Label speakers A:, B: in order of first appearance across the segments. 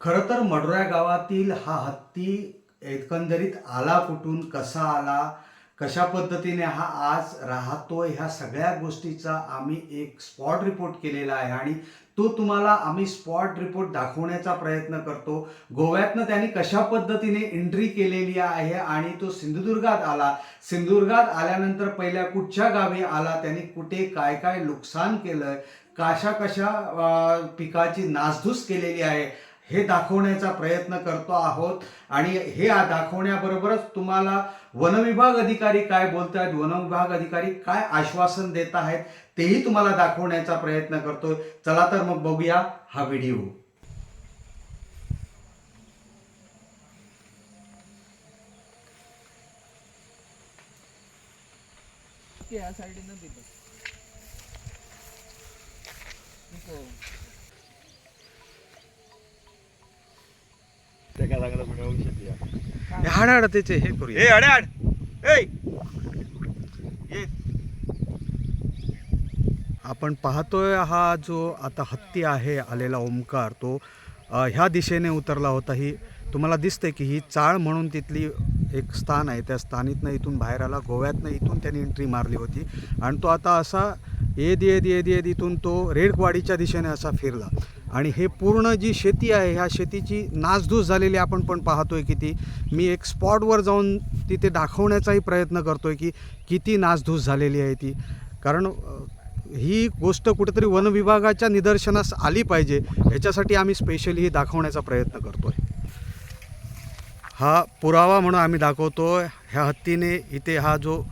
A: खरं तर मडुरा गावातील हा हत्ती एकंदरीत आला कुठून कसा आला कशा पद्धतीने हा आज राहतो ह्या सगळ्या गोष्टीचा आम्ही एक स्पॉट रिपोर्ट केलेला आहे आणि तो तुम्हाला आम्ही स्पॉट रिपोर्ट दाखवण्याचा प्रयत्न करतो. गोव्यातनं त्यांनी कशा पद्धतीने एंट्री केलेली आहे आणि तो सिंधुदुर्गात आला. सिंधुदुर्गात आल्यानंतर पहिल्या कुठच्या गावी आला त्यांनी कुठे काय काय नुकसान केलंय कशा कशा पिकाची नासधूस केलेली आहे हे दाखवण्याचा प्रयत्न करतो आहोत. आणि हे दाखवण्याबरोबरच तुम्हाला वनविभाग अधिकारी काय बोलत आहेत वनविभाग अधिकारी काय आश्वासन देत आहेत तेही तुम्हाला दाखवण्याचा प्रयत्न करतोय. चला तर मग बघूया हा व्हिडिओ.
B: या साईडनं
A: हाड हाड त्याचे हे करूया
B: ए अड्याड ए
A: आपण पाहतोय हा जो आता हत्ती आहे आलेला ओमकार तो ह्या दिशेने उतरला होता. ही तुम्हाला दिसते की ही चाळ म्हणून तिथली एक स्थान आहे. त्या स्थानीतनं इथून बाहेर आला गोव्यातनं इथून त्यांनी एंट्री मारली होती. आणि तो आता असा येद येद येद येद इथून तो रेडवाडीच्या दिशेने असा फिरला. आणि हे पूर्ण जी शेती आहे ह्या शेतीची नासधूस झालेली आपण पण पाहतोय की ती. मी एक स्पॉटवर जाऊन तिथे दाखवण्याचाही प्रयत्न करतोय की किती नासधूस झालेली आहे ती. कारण ही गोष्ट कुठेतरी वनविभागाच्या निदर्शनास आली पाहिजे. ह्याच्यासाठी आम्ही स्पेशली ही दाखवण्याचा प्रयत्न करतोय. हा पुरावा म्हणून आम्ही दाखवतो ह्या हत्तीने इथे हा जो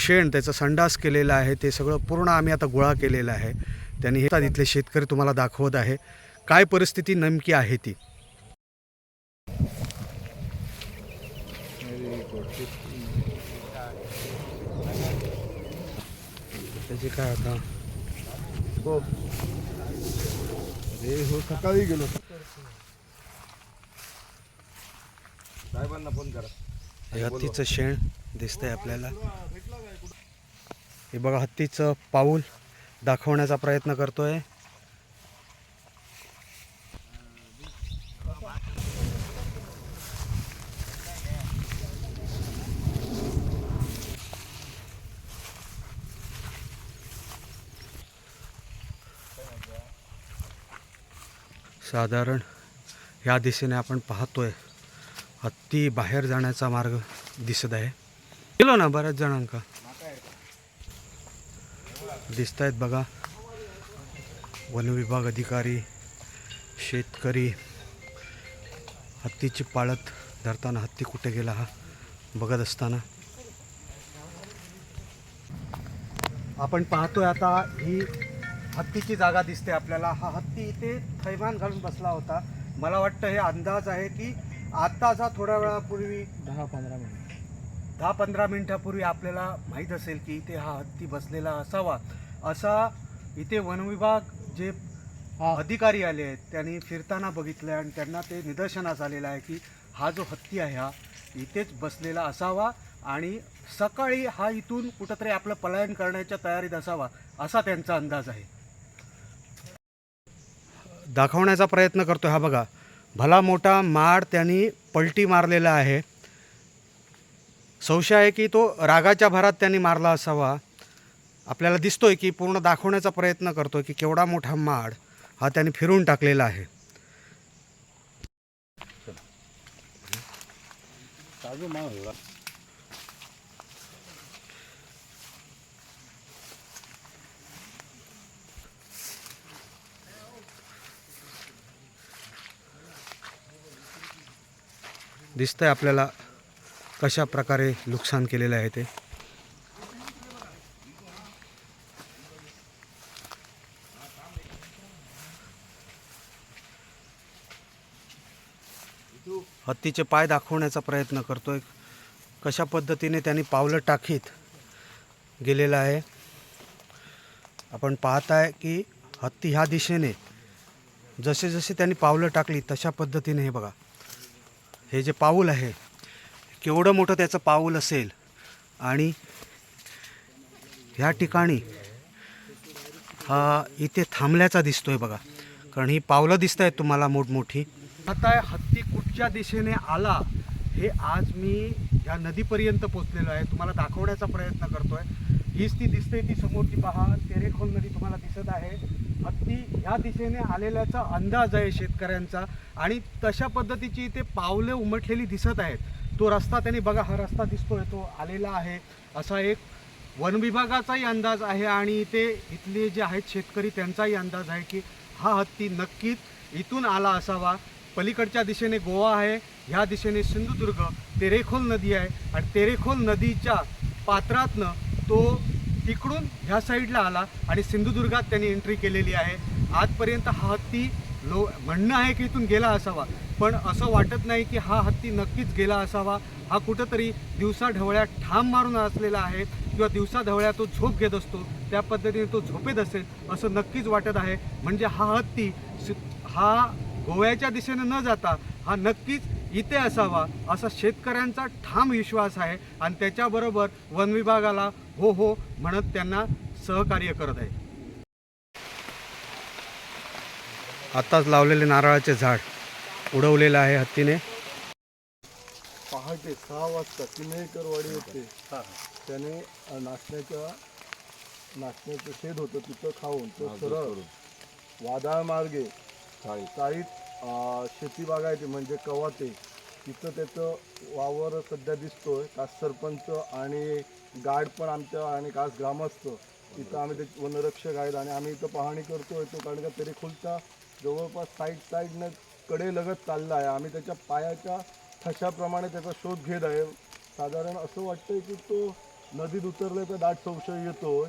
A: शेण त्याचा संडास केलेला आहे ते सगळं पूर्ण आम्ही आता गोळा केलेलं आहे. त्यांनी हे इथले शेतकरी तुम्हाला दाखवत आहे. काय परिस्थिती नेमकी आहे ती? त्याची काय आता?
B: हो. अरे हो सकाळी गेलो. साहेबांना फोन करा.
A: हे हत्तीचं शेण दिसतंय आपल्याला. हे बघा हत्तीचं पाऊल. दाखवण्याचा प्रयत्न करतोय. साधारण ह्या दिशेने आपण पाहतोय. हत्ती बाहेर जाण्याचा मार्ग दिसत आहे. गेलो ना बऱ्याच जणांका? दिसत आहेत बघा वनविभाग अधिकारी शेतकरी हत्तीची पाळत धरताना हत्ती कुठे गेला हा बघत असताना. आपण पाहतोय आता ही हत्तीची जागा दिसते आपल्याला. हा हत्ती इथे थैमान घालून बसला होता. मला वाटतं हे अंदाज आहे की आत्ताचा थोड्या वेळापूर्वी
B: दहा पंधरा मिनिट.
A: दहा पंधरा मिनिटापूर्वी आपल्याला माहीत असेल की इथे हा हत्ती बसलेला असावा. असा इथे वनविभाग जे अधिकारी आले आहेत त्यांनी फिरताना बघितलं आणि त्यांना ते निदर्शनास आलेलं आहे की हा जो हत्ती आहे हा इथेच बसलेला असावा आणि सकाळी हा इथून कुठंतरी आपलं पलायन करण्याच्या तयारीत असावा असा त्यांचा अंदाज आहे. दाखवण्याचा प्रयत्न करतो हा बघा. भला मोठा माड त्यांनी पलटी मारलेला आहे. संशय आहे की तो रागाच्या भरात त्यांनी मारला असावा. आपल्याला दिसतोय की पूर्ण दाखवण्याचा प्रयत्न करतोय की केवढा मोठा माड हा त्याने फिरून टाकलेला आहे
B: आहे.
A: दिसतंय आपल्याला कशा प्रकारे नुकसान केलेलं आहे ते. हत्तीचे पाय दाखवण्याचा प्रयत्न करतोय. कशा पद्धतीने त्यांनी पावलं टाकीत गेलेलं आहे. आपण पाहताय की हत्ती ह्या दिशेने जसे जसे त्यांनी पावलं टाकली तशा पद्धतीने हे बघा. हे जे पाऊल आहे केवढं मोठं त्याचं पाऊल असेल आणि ह्या ठिकाणी हा इथे थांबल्याचा दिसतोय बघा. कारण ही पावलं दिसत आहेत तुम्हाला मोठमोठी. आता हत्ती कुठच्या दिशेने आला हे आज मी या नदीपर्यंत पोचलेलो आहे. तुम्हाला दाखवण्याचा प्रयत्न करतोय. हीच ती दिसते ती समोर ती पहा तेरेखोल नदी तुम्हाला दिसत आहे. हत्ती ह्या दिशेने आलेल्याचा अंदाज आहे शेतकऱ्यांचा. आणि तशा पद्धतीची इथे पावले उमटलेली दिसत आहेत. तो रस्ता त्यांनी बघा हा रस्ता दिसतोय तो आलेला आहे. असा एक वन विभागाचाही अंदाज आहे आणि इथे इथले जे आहेत शेतकरी त्यांचाही अंदाज आहे की हा हत्ती नक्कीच इथून आला असावा. पलीकडच्या दिशेने गोवा आहे ह्या दिशेने सिंधुदुर्ग तेरेखोल नदी आहे आणि तेरेखोल नदीच्या पात्रातनं तो तिकडून ह्या साईडला आला आणि सिंधुदुर्गात त्यांनी एंट्री केलेली आहे. आजपर्यंत हा हत्ती लो म्हणणं आहे की इथून गेला असावा पण असं वाटत नाही की हा हत्ती नक्कीच गेला असावा. हा कुठंतरी दिवसा ढवळ्यात ठाम मारून असलेला आहे किंवा दिवसा ढवळ्या तो झोप घेत असतो त्या पद्धतीने तो झोपेत असेल असं नक्कीच वाटत आहे. म्हणजे हा हत्ती सि- हा गोव्याच्या दिशेने न जाता हा नक्कीच इथे असावा असा शेतकऱ्यांचा ठाम विश्वास आहे आणि त्याच्याबरोबर वन विभागाला हो हो म्हणत त्यांना सहकार्य करत आहे. आत्ताच लावलेले नारळाचे झाड उडवलेलं आहे हत्तीने.
B: पहाटे सहा वाजता किमेकरवाडी होते त्याने नाचण्याच्या नाचण्याचं शेड होतं तिथं खाऊन तो सरळ वादाळ मार्गे चाळीत. अ, शेती बागायती म्हणजे कवाते तिथं त्याचं वावर सध्या दिसतोय. कास सरपंच आणि गार्ड पण आमच्या आणि कास ग्रामस्थ. तिथं आम्ही ते वनरक्षक आहेत आणि आम्ही इथं पाहणी करतोय तो कारण का तरी खुलता जवळपास साईड साईडनं कडे लगत चालला आहे. आम्ही त्याच्या पायाच्या ठशाप्रमाणे त्याचा शोध घेत आहे. साधारण असं वाटतंय की तो नदीत उतरलं तर दाट संशय येतोय.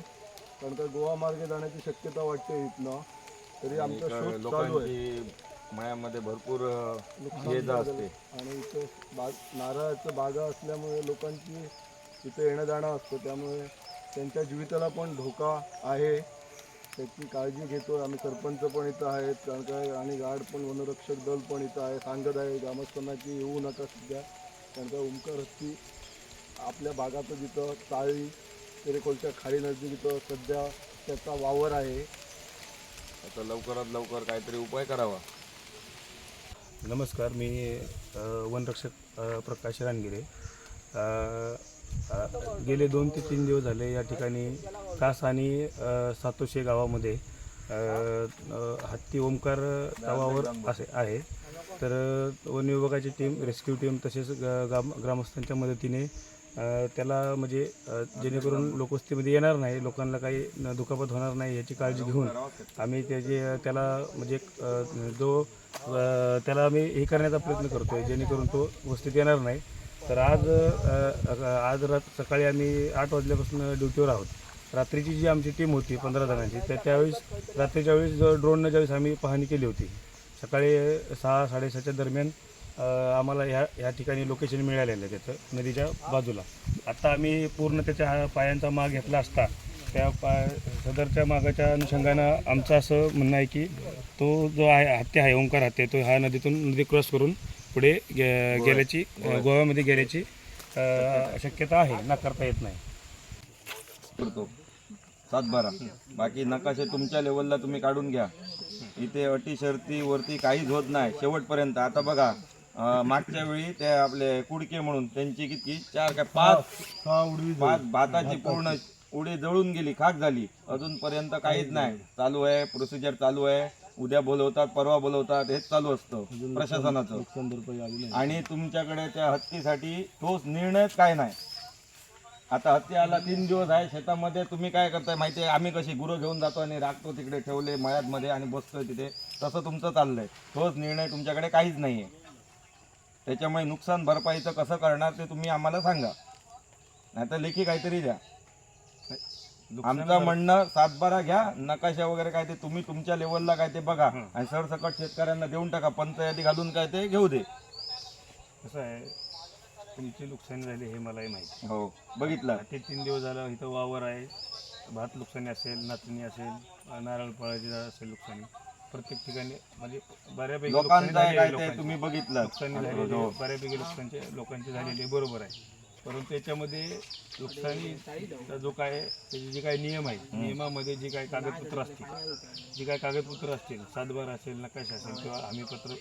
B: कारण का गोवा मार्गे जाण्याची शक्यता वाटते इथनं. तरी आमचा शोध चालू आहे.
C: लोकांची मळ्यामध्ये भरपूर ये जा असते
B: आणि इथं बाग नारळाचं बागा असल्यामुळे लोकांची इथं येणं जाणं असतं. त्यामुळे त्यांच्या जीविताला पण धोका आहे. त्याची काळजी घेतो आम्ही. सरपंच पण इथं आहेत. कारण काय आणि गार्ड पण वनरक्षक दल पण इथं आहे. सांगत आहे ग्रामस्थांना की येऊ नका सध्या. कारण का ओंकार हत्ती आपल्या भागात जिथं चाळी तेरेकोलच्या खाडी नजदीक इथं सध्या त्याचा वावर आहे.
C: आता लवकरात लवकर काहीतरी उपाय करावा.
D: नमस्कार मी अ, वनरक्षक अ, प्रकाश रानगिरे. अ, अ, गेले दोन ते तीन दिवस झाले या ठिकाणी कास आणि अ, सातोशे गावामध्ये अ, अ, हत्ती ओंकार गावावर असे आहे. तर अ, वन विभागाची टीम रेस्क्यू टीम तसेच ग- ग्राम ग्रामस्थांच्या मदतीने त्याला म्हणजे जेणेकरून लोकवस्तीमध्ये येणार नाही लोकांना काही दुखापत होणार नाही याची काळजी घेऊन आम्ही त्याचे त्याला म्हणजे जो त्याला आम्ही हे करण्याचा प्रयत्न करतो आहे जेणेकरून तो वस्तीत येणार नाही. तर आज आज रात सकाळी आम्ही आठ वाजल्यापासून ड्युटीवर आहोत. रात्रीची जी आमची टीम होती पंधरा जणांची त्या त्यावेळेस रात्रीच्या वेळेस ड्रोननं ज्यावेळेस आम्ही पाहणी केली होती सकाळी सहा साडेसहाच्या दरम्यान आम्हाला ह्या ह्या ठिकाणी लोकेशन मिळालेलं आहे त्याचं नदीच्या बाजूला. आत्ता आम्ही पूर्ण त्याच्या हा पायांचा माग घेतला असता. त्या पाय सदरच्या मागाच्या अनुषंगानं आमचं असं म्हणणं आहे की तो जो आहे हत्या आहे ओंकार हत्या तो ह्या नदीतून नदी क्रॉस करून पुढे गे गेल्याची गोव्यामध्ये गेल्याची शक्यता आहे नाकारता येत नाही.
C: सात सातबारा. बाकी नकाशे तुमच्या लेवलला तुम्ही काढून घ्या. इथे अटी शर्ती वरती काहीच होत नाही. शेवटपर्यंत. आता बघा मागच्या वेळी ते आपले कुडके म्हणून त्यांची किती? चार काय पाच?
B: सहा उडवी
C: पाच भाताची पूर्ण उडी जळून गेली खाक झाली. अजूनपर्यंत काहीच नाही. चालू आहे प्रोसिजर चालू आहे. उद्या बोलवतात परवा बोलवतात हेच चालू असतं प्रशासनाचं. आणि तुमच्याकडे त्या हत्तीसाठी ठोस निर्णयच काय नाही. आता हत्ती आला तीन दिवस आहे शेतामध्ये. तुम्ही काय करताय माहिती आहे? आम्ही कशी गुरं घेऊन जातो आणि राखतो तिकडे ठेवले मळ्यातमध्ये आणि बसतोय तिथे. तसं तुमचं चाललंय. ठोस निर्णय तुमच्याकडे काहीच नाही आहे त्याच्यामुळे नुकसान भरपाईचं कसं करणार ते तुम्ही आम्हाला सांगा. नाहीतर लेखी काहीतरी द्या. आमचं म्हणणं सातबारा घ्या नकाशा वगैरे काय ते तुम्ही तुमच्या लेवलला काय ते बघा आणि सरसकट शेतकऱ्यांना देऊन टाका पंचायती घालून काय ते घेऊ दे.
D: कसं आहे तुमची नुकसानी झाली हे मलाही माहिती
C: हो बघितलं.
D: ते तीन दिवस झालं इथं वावर आहे भात नुकसानी असेल नाचणी असेल नारळ फळाची झाडं असेल नुकसानी. प्रत्येक ठिकाणी म्हणजे बऱ्यापैकी
C: लोकांचं
D: नुकसानी
C: आहे
D: झाली
C: काय
D: आहे
C: ते
D: लोकांची.
C: तुम्ही बघितलं
D: नुकसानी झालेली आहे. बऱ्यापैकी लोकांचे लोकांची झालेली आहे, बरोबर आहे. परंतु त्याच्यामध्ये नुकसानीचा जो काय त्याचे जे काही नियम आहेत नियमामध्ये जे काही कागदपत्र असतील जे काही कागदपत्र असतील सातबार असेल नकाशा असेल किंवा हमीपत्र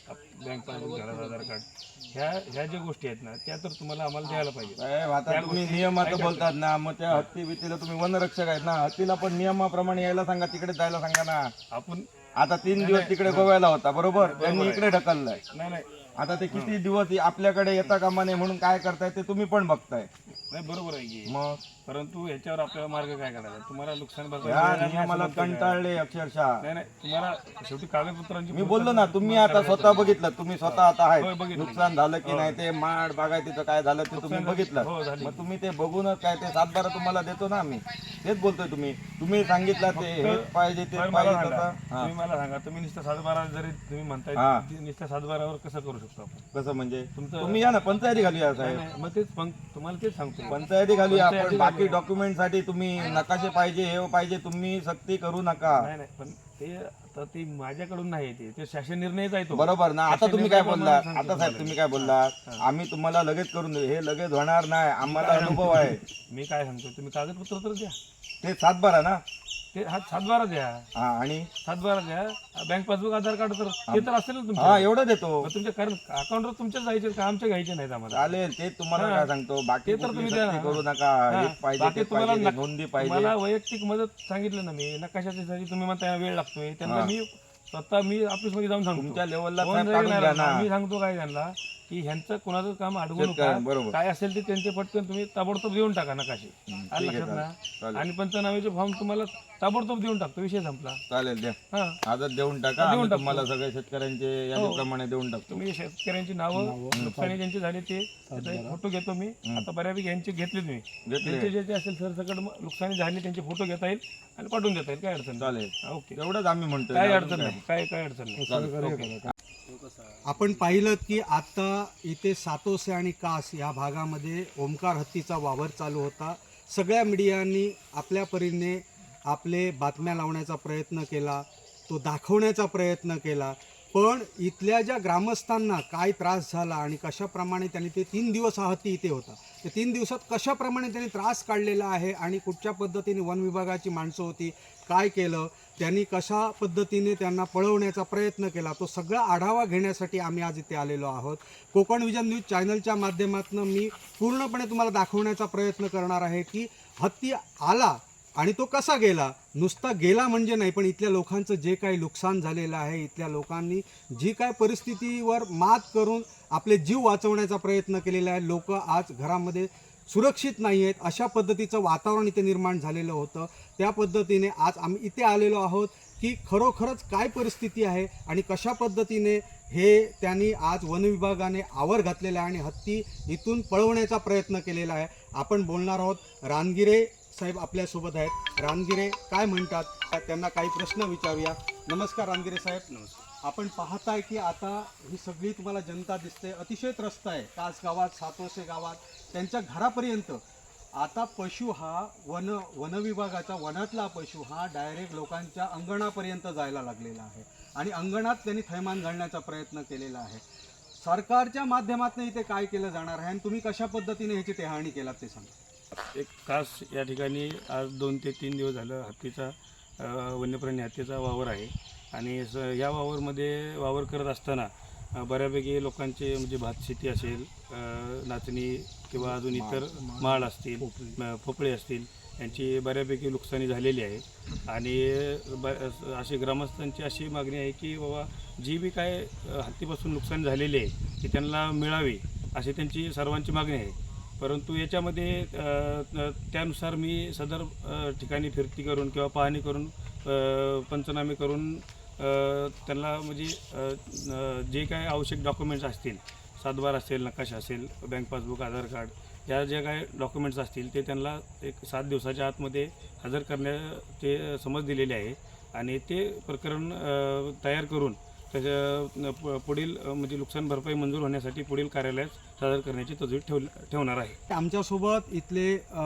D: बँक पासबुक घरात आधार कार्ड ह्या ह्या ज्या गोष्टी आहेत ना त्या तर तुम्हाला आम्हाला द्यायला पाहिजे
C: साहेब, आता तुम्ही नियमाचं बोलतात ना मग त्या हत्ती बित्तीला तुम्ही वनरक्षक आहेत ना हत्तीला पण नियमाप्रमाणे यायला सांगा तिकडे जायला सांगा ना.
D: आपण
C: आता तीन दिवस तिकडे गोव्याला होता बरोबर? त्यांनी इकडे ढकललंय.
D: नाही नाही.
C: आता ते किती दिवस आपल्याकडे येता कामा नये म्हणून काय करताय ते तुम्ही पण बघताय.
D: नाही बरोबर आहे की.
C: मग?
D: परंतु याच्यावर आपल्याला मार्ग काय काढायचा तुम्हाला नुकसान
C: या नियमाला
D: म्हणतो
C: कंटाळले अक्षरशः.
D: नाही नाही तुम्हाला शेवटी कागदपत्रांची
C: मी बोललो ना तुम्ही आता स्वतः बघितलं. तुम्ही स्वतः आता
D: होय,
C: आहे
D: बघितलं.
C: नुकसान झालं की नाही ते माड बागायतीचं काय झालं ते तुम्ही
D: हो,
C: बघितलं.
D: झाली.
C: मग तुम्ही ते बघूनच काय ते सातबारा तुम्हाला देतो ना आम्ही. तेच बोलतोय तुम्ही. तुम्ही सांगितलं ते हे पाहिजे ते
D: मला
C: पाहिजे
D: सांगा.
C: तसं. हा.
D: तुम्ही मला सांगा. तुम्ही नुसतं सातबारा जरी तुम्ही
C: हा.
D: म्हणताय नुसतं सातबारावर कसं करू शकतो आपण.
C: कसं म्हणजे
D: तुमचं-
C: तुम्ही या ना पंचायती घालूया साहेब.
D: नाही, मग तेच पण तुम्हाला तेच सांगतो.
C: पंचायती घालूया आपण
D: पंचायती
C: बाकी डॉक्युमेंटसाठी तुम्ही नकाशे पाहिजे हे पाहिजे तुम्ही सक्ती करू नका.
D: नाही नाही पण ते आता ते माझ्याकडून नाही ते ते शासन निर्णयच आहे तो.
C: बरोबर ना आता
D: शासन
C: तुम्ही काय
D: निर्णयाप्रमाणे
C: बोललात
D: सांगतो?
C: आता साहेब
D: तुम्हाला.
C: तुम्ही काय बोललात आम्ही तुम्हाला लगेच करून देऊ. हे लगेच होणार नाही. आम्हाला अनुभव आहे.
D: मी काय सांगतो? तुम्ही कागदपत्र तर द्या.
C: ते सातबारा ना?
D: ते हा सातबारा द्या
C: हा आणि?
D: सातबारा द्या बँक पासबुक आधार कार्ड तर ते तर असेल
C: हा
D: तुमच्या
C: एवढं देतो.
D: मग तुमच्या कारण अकाउंटवर तुमच्याच जायचे का? आमच्या घ्यायचे नाहीत आम्हाला.
C: चालेल ते तुम्हाला काय सांगतो? बाकी
D: ते तर
C: कुठली
D: तुम्ही द्या
C: सक्ती. करू नका.
D: हा.
C: हे पाहिजे
D: बाकी
C: ते
D: तुम्हाला
C: पाहिजे ते
D: नक-
C: नोंदी पाहिजे.
D: मला वैयक्तिक मदत सांगितलं ना मी. नकाशासाठी तुम्ही म्हणता वेळ लागतोय. त्यांना मी स्वतः मी ऑफिसमध्ये जाऊन सांगतो.
C: तुमच्या लेवलला काढून
D: नाही
C: घ्या
D: मी सांगतो काय त्यांना. की ह्यांचं कोणाचं काम अडवू
C: शेतकऱ्या-
D: नका.
C: बरोबर.
D: काय असेल ते त्यांचे पटकन तुम्ही ताबडतोब देऊन टाका नकाशे. आलं लक्षात. ना? आणि पंचनाम्याचे फॉर्म तुम्हाला ताबडतोब देऊन टाकतो विषय संपला.
C: चालेल द्या.
D: हा.
C: आदत देऊन टाका.
D: देऊन टाकतो.
C: तुम्हाला सगळ्या शेतकऱ्यांचे यादीप्रमाणे देऊन टाकतो.
D: तुम्ही शेतकऱ्यांची नावं नुकसानी ज्यांची झाली ते फोटो घेतो मी. आता बऱ्यापैकी यांचे घेतले तुम्ही.
C: घेतले.
D: त्यांचे जे जे असेल सरसकट मग नुकसानी झाली त्यांचे फोटो घेता येईल आणि पाठवून देता येईल. काय अडचण.
C: चालेल.
D: ओके.
C: एवढंच आम्ही म्हणतोय.
D: काय अडचण
C: काय?
D: नाही. काय काय अडचण नाही.
A: आपण पाहिलं की आत्ता इथे सातोसे आणि कास या भागामध्ये ओमकार हत्तीचा वावर चालू होता. सगळ्या मीडियांनी आपल्या परीने आपले बातम्या लावण्याचा प्रयत्न केला तो दाखवण्याचा प्रयत्न केला. पण इथल्या ज्या ग्रामस्थांना काय त्रास झाला आणि कशाप्रमाणे त्यांनी ते तीन दिवस हा हत्ती इथे होता ते तीन दिवसात कशाप्रमाणे त्यांनी त्रास काढलेला आहे आणि कुठच्या पद्धतीने वन विभागाची माणसं होती काय केलं त्यांनी कशा पद्धतीने त्यांना पळवण्याचा प्रयत्न केला तो सगळा आढावा घेण्यासाठी आम्ही आज इथे आलेलो आहोत. कोकण विजन न्यूज चॅनलच्या माध्यमातून मी पूर्णपणे तुम्हाला दाखवण्याचा प्रयत्न करणार आहे की हत्ती आला आणि तो कसा गेला? नुसता गेला म्हणजे नाही पण इथल्या लोकांचं जे काही नुकसान झालेलं आहे इथल्या लोकांनी जी काय परिस्थितीवर मात करून आपले जीव वाचवण्याचा प्रयत्न केलेला आहे. लोक आज घरामध्ये सुरक्षित नाही आहेत. अशा पद्धतीचं वातावरण इथे निर्माण झालेलं होतं. त्या पद्धतीने आज आम्ही इथे आलेलो आहोत की खरोखरच काय परिस्थिती आहे आणि कशा पद्धतीने हे त्यांनी आज वनविभागाने आवर घातलेला आहे आणि हत्ती इथून पळवण्याचा प्रयत्न केलेला आहे. आपण बोलणार आहोत रानगिरे साहेब आपल्यासोबत आहेत. रानगिरे काय म्हणतात? त्यांना काही प्रश्न विचारूया. नमस्कार रानगिरे साहेब. नमस्कार. आपण पाहताय की आता ही सगळी तुम्हाला जनता दिसते. अतिशय त्रस्त आहे. कास गावात सातोसे गावात त्यांच्या घरापर्यंत. आता पशु हा वन वनविभागाचा वनातला पशु हा डायरेक्ट लोकांच्या अंगणापर्यंत जायला लागलेला आहे. आणि अंगणात त्यांनी थैमान घालण्याचा प्रयत्न केलेला आहे. सरकारच्या माध्यमातून इथे काय केलं जाणार आहे? आणि तुम्ही कशा पद्धतीने ह्याची टेहाणी केलात ते सांगा.
D: एक खास या ठिकाणी आज दोन ते तीन दिवस झालं हत्तीचा वन्यप्राणी हत्तीचा वावर आहे. आणि स या वावरमध्ये वावर करत असताना बऱ्यापैकी लोकांचे म्हणजे भात शेती असेल नाचणी किंवा अजून इतर माळ. असतील म, पोपळे असतील यांची बऱ्यापैकी नुकसानी झालेली आहे. आणि ब अशी ग्रामस्थांची अशी मागणी आहे की बाबा जी बी काय हत्तीपासून नुकसान झालेली आहे ती त्यांना मिळावी अशी त्यांची सर्वांची मागणी आहे. परंतु याच्यामध्ये त्यानुसार मी सदर ठिकाणी फिरती करून किंवा पाहणी करून पंचनामे करून त्यांना म्हणजे जे काय आवश्यक डॉक्युमेंट्स असतील सातबार असेल नकाशा असेल बँक पासबुक आधार कार्ड या ज्या काय डॉक्युमेंट्स असतील ते त्यांना एक सात दिवसाच्या आतमध्ये हजर करण्याचे समज दिलेले आहे. आणि ते प्रकरण तयार करून त्याच्या प- पुढील अ, म्हणजे नुकसान भरपाई मंजूर होण्यासाठी पुढील कार्यालयात सादर करण्याची तजवीज ठेव ठेवणार आहे.
A: आमच्यासोबत इथले अ,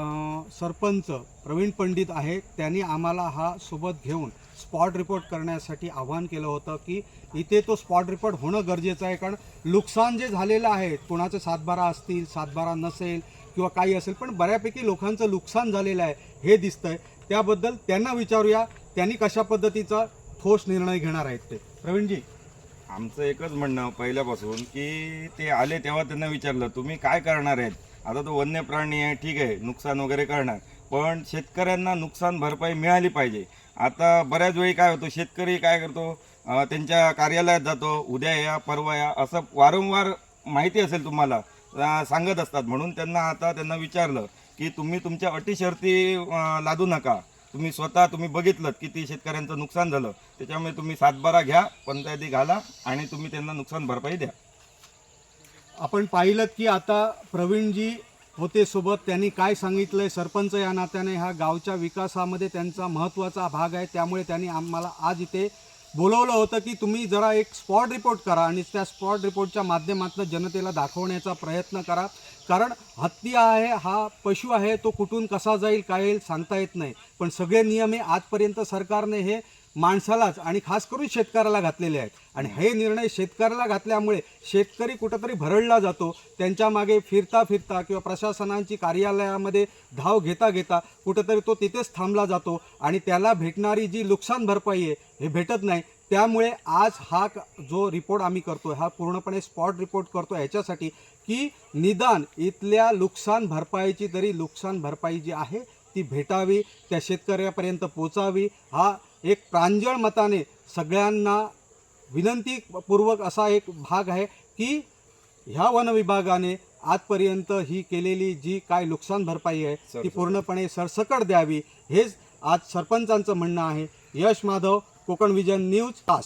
A: सरपंच प्रवीण पंडित आहेत त्यांनी आम्हाला हा सोबत घेऊन स्पॉट रिपोर्ट करण्यासाठी आवाहन केलं होतं की इथे तो स्पॉट रिपोर्ट होणं गरजेचं आहे. कारण नुकसान जे झालेलं आहे कोणाचे सातबारा असतील सातबारा नसेल किंवा काही असेल पण बऱ्यापैकी लोकांचं नुकसान झालेलं आहे हे दिसतंय. त्याबद्दल त्यांना विचारूया. त्यांनी कशा पद्धतीचा ठोस निर्णय घेणार आहेत ते. प्रवीणजी.
C: आमचं एकच म्हणणं पहिल्यापासून की ते आले तेव्हा त्यांना विचारलं तुम्ही काय करणार आहेत? आता तो वन्य प्राणी आहे ठीक आहे नुकसान वगैरे करणार. पण शेतकऱ्यांना नुकसान भरपाई मिळाली पाहिजे. आता बऱ्याच वेळी काय होतो शेतकरी काय करतो त्यांच्या कार्यालयात जातो उद्या या परवा या असं वारंवार माहिती असेल तुम्हाला सांगत असतात. म्हणून त्यांना आता त्यांना विचारलं की तुम्ही तुमच्या अटी शर्ती लादू नका. तुम्ही स्वतः तुम्ही बघितलं किती शेतकऱ्यांचं नुकसान झालं त्याच्यामुळे तुम्ही सातबारा घ्या पंचायती घाला आणि तुम्ही त्यांना नुकसान भरपाई द्या.
A: आपण पाहिलं की आता प्रवीणजी होते सोबत त्यांनी काय सांगितलंय? सरपंच या नात्याने ह्या गावच्या विकासामध्ये त्यांचा महत्त्वाचा भाग आहे त्यामुळे त्यांनी आम्हाला आज इथे बोलवलं होतं की तुम्ही जरा एक स्पॉट रिपोर्ट करा आणि त्या स्पॉट रिपोर्टच्या माध्यमातून जनतेला दाखवण्याचा प्रयत्न करा. कारण हत्ती आहे हा पशु आहे तो कुठून कसा जाईल काय येईल सांगता येत नाही. पण सगळे नियम हे आजपर्यंत सरकारने हे माणसालाच आणि खास करून शेतकऱ्याला घातलेले आहेत. आणि हे निर्णय शेतकऱ्याला घातल्यामुळे शेतकरी कुठंतरी भरडला जातो. त्यांच्या मागे फिरता फिरता किंवा प्रशासनांची कार्यालयामध्ये धाव घेता घेता कुठंतरी तो तिथेच थांबला जातो. आणि त्याला भेटणारी जी नुकसान भरपाई आहे हे भेटत नाही. त्यामुळे आज हा क- जो रिपोर्ट आम्ही करतो हा पूर्णपणे स्पॉट रिपोर्ट करतो ह्याच्यासाठी की निदान इथल्या नुकसान भरपाईची तरी नुकसान भरपाई जी आहे ती भेटावी त्या शेतकऱ्यापर्यंत पोचावी. हा एक प्रांजळ मताने सगळ्यांना विनंतीपूर्वक असा एक भाग आहे की ह्या वन विभागाने आजपर्यंत ही केलेली जी काय नुकसान भरपाई आहे ती पूर्णपणे सरसकट द्यावी हेच आज सरपंचांचं म्हणणं आहे. यश माधव कोकण विजन न्यूज तास.